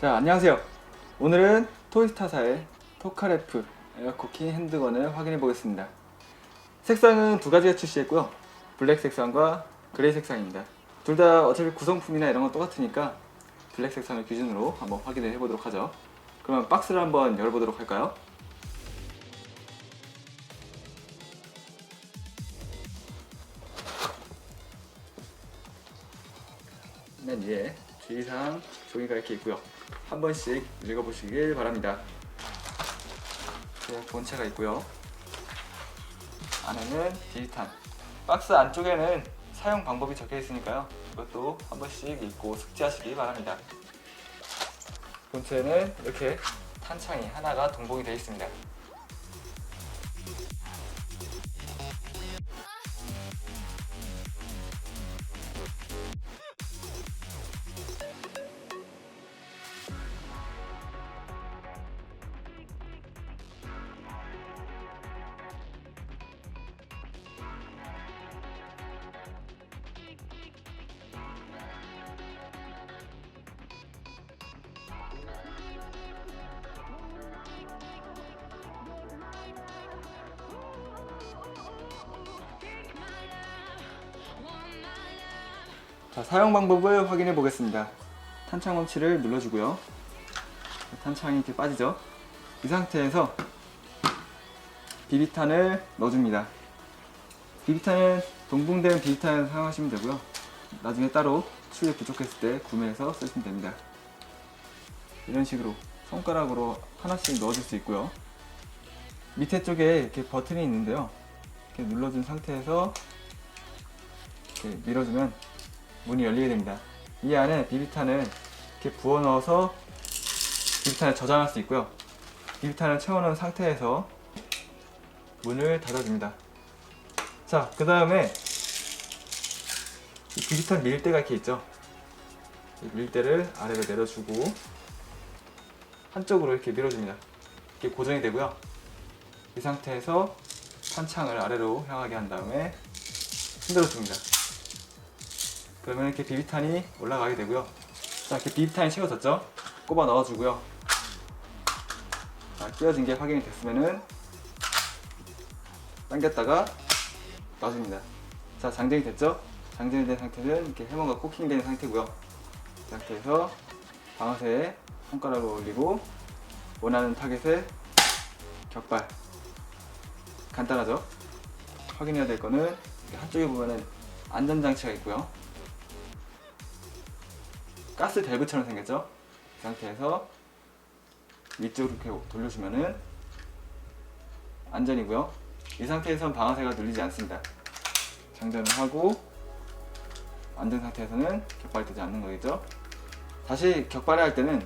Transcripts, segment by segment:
자 안녕하세요. 오늘은 토이스타사의 토카레프 에어쿠킹 핸드건을 확인해 보겠습니다. 색상은 두 가지가 출시했고요. 블랙 색상과 그레이 색상입니다. 둘 다 어차피 구성품이나 이런 건 똑같으니까 블랙 색상을 기준으로 한번 확인을 해 보도록 하죠. 그러면 박스를 한번 열어보도록 할까요? 맨 위에 주의사항 종이가 이렇게 있고요. 한 번씩 읽어보시길 바랍니다. 네, 본체가 있고요. 안에는 디지탄. 박스 안쪽에는 사용 방법이 적혀 있으니까요. 이것도 한 번씩 읽고 숙지하시기 바랍니다. 본체는 이렇게 탄창이 하나가 동봉이 되어 있습니다. 자, 사용 방법을 확인해 보겠습니다. 탄창 멈치를 눌러주고요. 탄창이 이렇게 빠지죠. 이 상태에서 비비탄을 넣어줍니다. 비비탄은 동봉된 비비탄을 사용하시면 되고요. 나중에 따로 수율이 부족했을 때 구매해서 쓰시면 됩니다. 이런 식으로 손가락으로 하나씩 넣어줄 수 있고요. 밑에 쪽에 이렇게 버튼이 있는데요. 이렇게 눌러준 상태에서 이렇게 밀어주면 문이 열리게 됩니다. 이 안에 비비탄을 이렇게 부어 넣어서 비비탄을 저장할 수 있고요. 비비탄을 채워놓은 상태에서 문을 닫아줍니다. 자, 그 다음에 이 비비탄 밀대가 이렇게 있죠. 이 밀대를 아래로 내려주고 한쪽으로 이렇게 밀어줍니다. 이렇게 고정이 되고요. 이 상태에서 탄창을 아래로 향하게 한 다음에 흔들어줍니다. 그러면 이렇게 비비탄이 올라가게 되고요. 자, 이렇게 비비탄이 채워졌죠? 꼽아 넣어주고요. 자, 끼워진 게 확인이 됐으면은 당겼다가 놔줍니다. 자, 장전이 됐죠? 장전이 된 상태는 이렇게 해머가 코킹된 상태고요. 이 상태에서 방아쇠에 손가락을 올리고 원하는 타겟에 격발. 간단하죠? 확인해야 될 거는 한쪽에 보면은 안전장치가 있고요. 가스 밸브처럼 생겼죠? 이 상태에서 위쪽으로 이렇게 돌려주면은 안전이고요. 이 상태에선 방아쇠가 눌리지 않습니다. 장전을 하고 안전 상태에서는 격발되지 않는 거겠죠? 다시 격발을 할 때는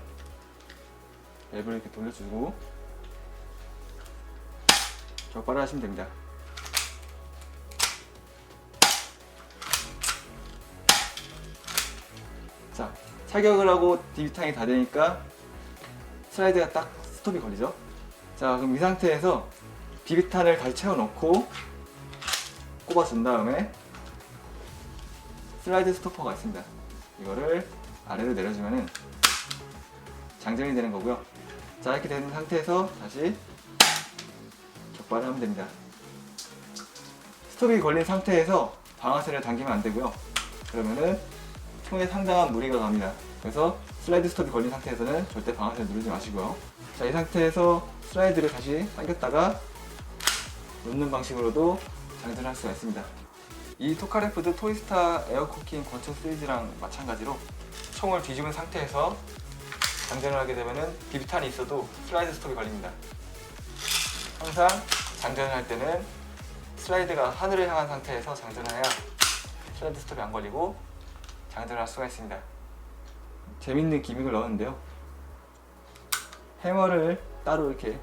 밸브를 이렇게 돌려주고 격발을 하시면 됩니다. 자, 착역을 하고 디비탕이 다 되니까 슬라이드가 딱 스톱이 걸리죠. 자, 그럼 이 상태에서 비비탄을 다시 채워놓고 꼽아준 다음에 슬라이드 스토퍼가 있습니다. 이거를 아래로 내려주면은 장전이 되는 거고요. 자, 이렇게 된 상태에서 다시 격발을 하면 됩니다. 스톱이 걸린 상태에서 방아쇠를 당기면 안 되고요. 그러면은 총에 상당한 무리가 갑니다. 그래서 슬라이드 스톱이 걸린 상태에서는 절대 방아쇠를 누르지 마시고요. 자, 이 상태에서 슬라이드를 다시 당겼다가 놓는 방식으로도 장전할 수가 있습니다. 이 토카레프드 토이스타 에어쿠킹 권총 시리즈랑 마찬가지로 총을 뒤집은 상태에서 장전을 하게 되면은 비비탄이 있어도 슬라이드 스톱이 걸립니다. 항상 장전을 할 때는 슬라이드가 하늘을 향한 상태에서 장전을 해야 슬라이드 스톱이 안 걸리고 장전을 할 수가 있습니다. 재밌는 기믹을 넣었는데요. 해머를 따로 이렇게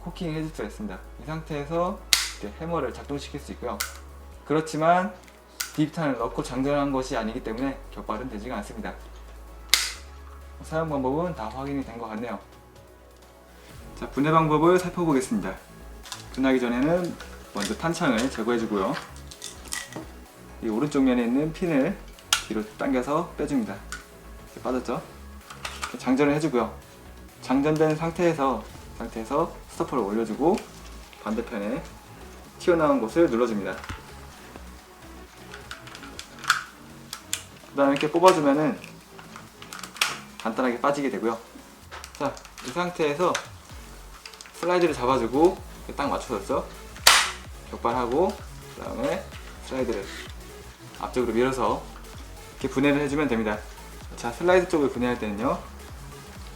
코킹 해줄 수가 있습니다. 이 상태에서 해머를 작동시킬 수 있고요. 그렇지만 디비탄을 넣고 장전한 것이 아니기 때문에 격발은 되지가 않습니다. 사용 방법은 다 확인이 된 것 같네요. 자, 분해 방법을 살펴보겠습니다. 분하기 전에는 먼저 탄창을 제거해주고요. 이 오른쪽 면에 있는 핀을 뒤로 당겨서 빼줍니다. 이렇게 빠졌죠? 장전을 해주고요. 장전된 상태에서 상태에서 스토퍼를 올려주고 반대편에 튀어나온 곳을 눌러줍니다. 그 다음에 이렇게 뽑아주면은 간단하게 빠지게 되고요. 자, 이 상태에서 슬라이드를 잡아주고 이렇게 딱 맞춰줬죠? 격발하고 그 다음에 슬라이드를 앞쪽으로 밀어서 이렇게 분해를 해주면 됩니다. 자, 슬라이드 쪽을 분해할 때는요.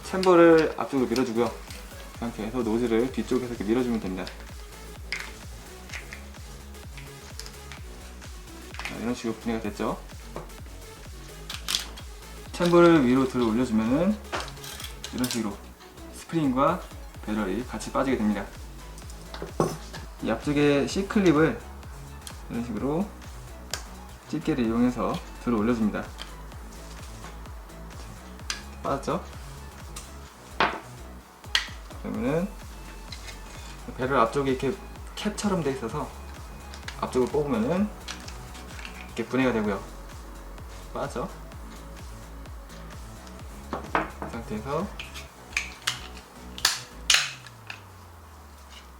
챔버를 앞쪽으로 밀어주고요. 이 상태에서 노즐을 뒤쪽에서 이렇게 밀어주면 됩니다. 자, 이런 식으로 분해가 됐죠. 챔버를 위로 들어 올려주면은 이런 식으로 스프링과 배럴이 같이 빠지게 됩니다. 이 앞쪽에 C클립을 이런 식으로 집게를 이용해서 들어 올려줍니다. 빠졌죠? 그러면은 배럴 앞쪽에 이렇게 캡처럼 돼 있어서 앞쪽을 뽑으면은 이렇게 분해가 되고요. 빠져. 이 상태에서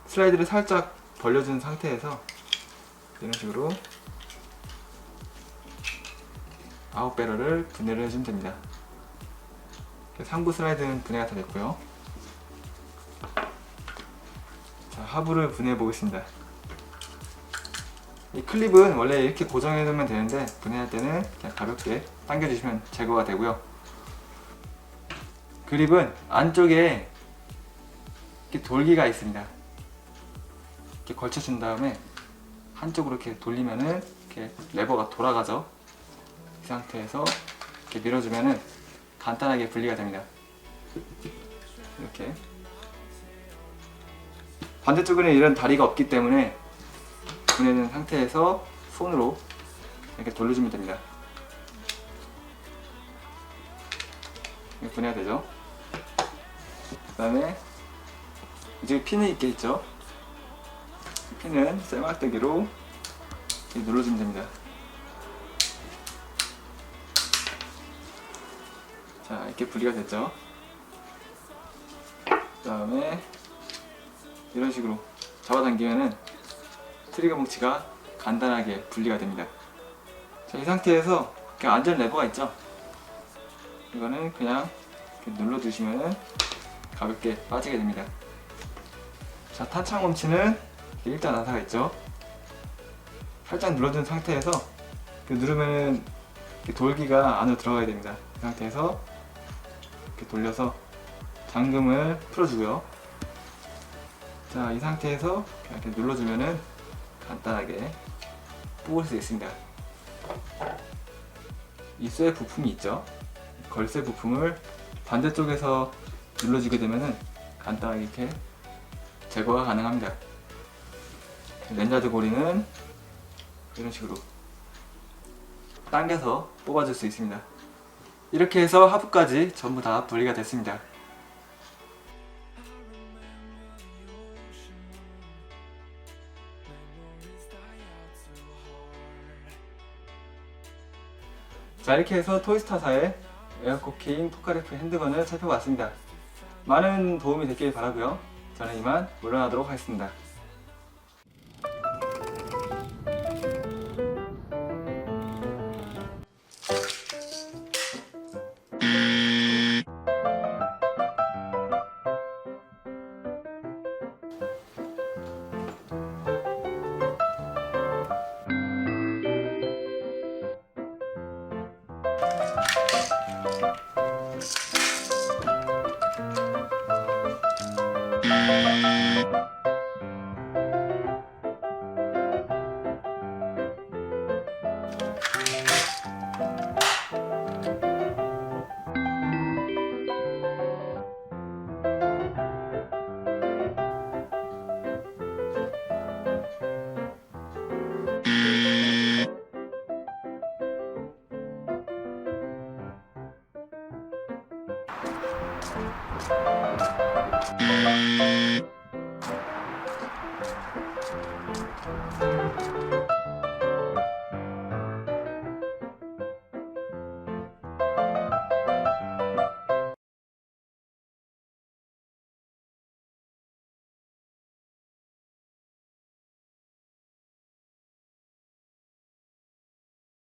슬라이드를 살짝 벌려준 상태에서 이런 식으로 아웃 배럴을 분해를 해주면 됩니다. 상부 슬라이드는 분해가 다 됐고요. 자, 하부를 분해해 보겠습니다. 이 클립은 원래 이렇게 고정해 두면 되는데 분해할 때는 그냥 가볍게 당겨주시면 제거가 되고요. 그립은 안쪽에 이렇게 돌기가 있습니다. 이렇게 걸쳐준 다음에 한쪽으로 이렇게 돌리면은 이렇게 레버가 돌아가죠. 이 상태에서 이렇게 밀어주면은 간단하게 분리가 됩니다. 이렇게 반대쪽에는 이런 다리가 없기 때문에 분해된 상태에서 손으로 이렇게 돌려주면 됩니다. 이렇게 분해가 되죠. 그 다음에 이제 핀이 있게 있죠. 핀은 쇠막대기로 눌러주면 됩니다. 자, 이렇게 분리가 됐죠. 그 다음에 이런 식으로 잡아당기면은 트리거 뭉치가 간단하게 분리가 됩니다. 자, 이 상태에서 이렇게 안전 레버가 있죠. 이거는 그냥 눌러주시면은 가볍게 빠지게 됩니다. 자, 탄창 멈치는 일단 나사가 있죠. 살짝 눌러준 상태에서 이렇게 누르면은 돌기가 안으로 들어가야 됩니다. 이 상태에서 이렇게 돌려서 잠금을 풀어주고요. 자, 이 상태에서 이렇게 눌러주면은 간단하게 뽑을 수 있습니다. 이 쇠 부품이 있죠. 걸쇠 부품을 반대쪽에서 눌러주게 되면은 간단하게 이렇게 제거가 가능합니다. 렌자드 고리는 이런 식으로 당겨서 뽑아줄 수 있습니다. 이렇게 해서 하부까지 전부 다 분리가 됐습니다. 자 이렇게 해서 토이스타사의 에어코킹 토카레프 핸드건을 살펴봤습니다. 많은 도움이 됐길 바라고요. 저는 이만 물러나도록 하겠습니다. Thank you.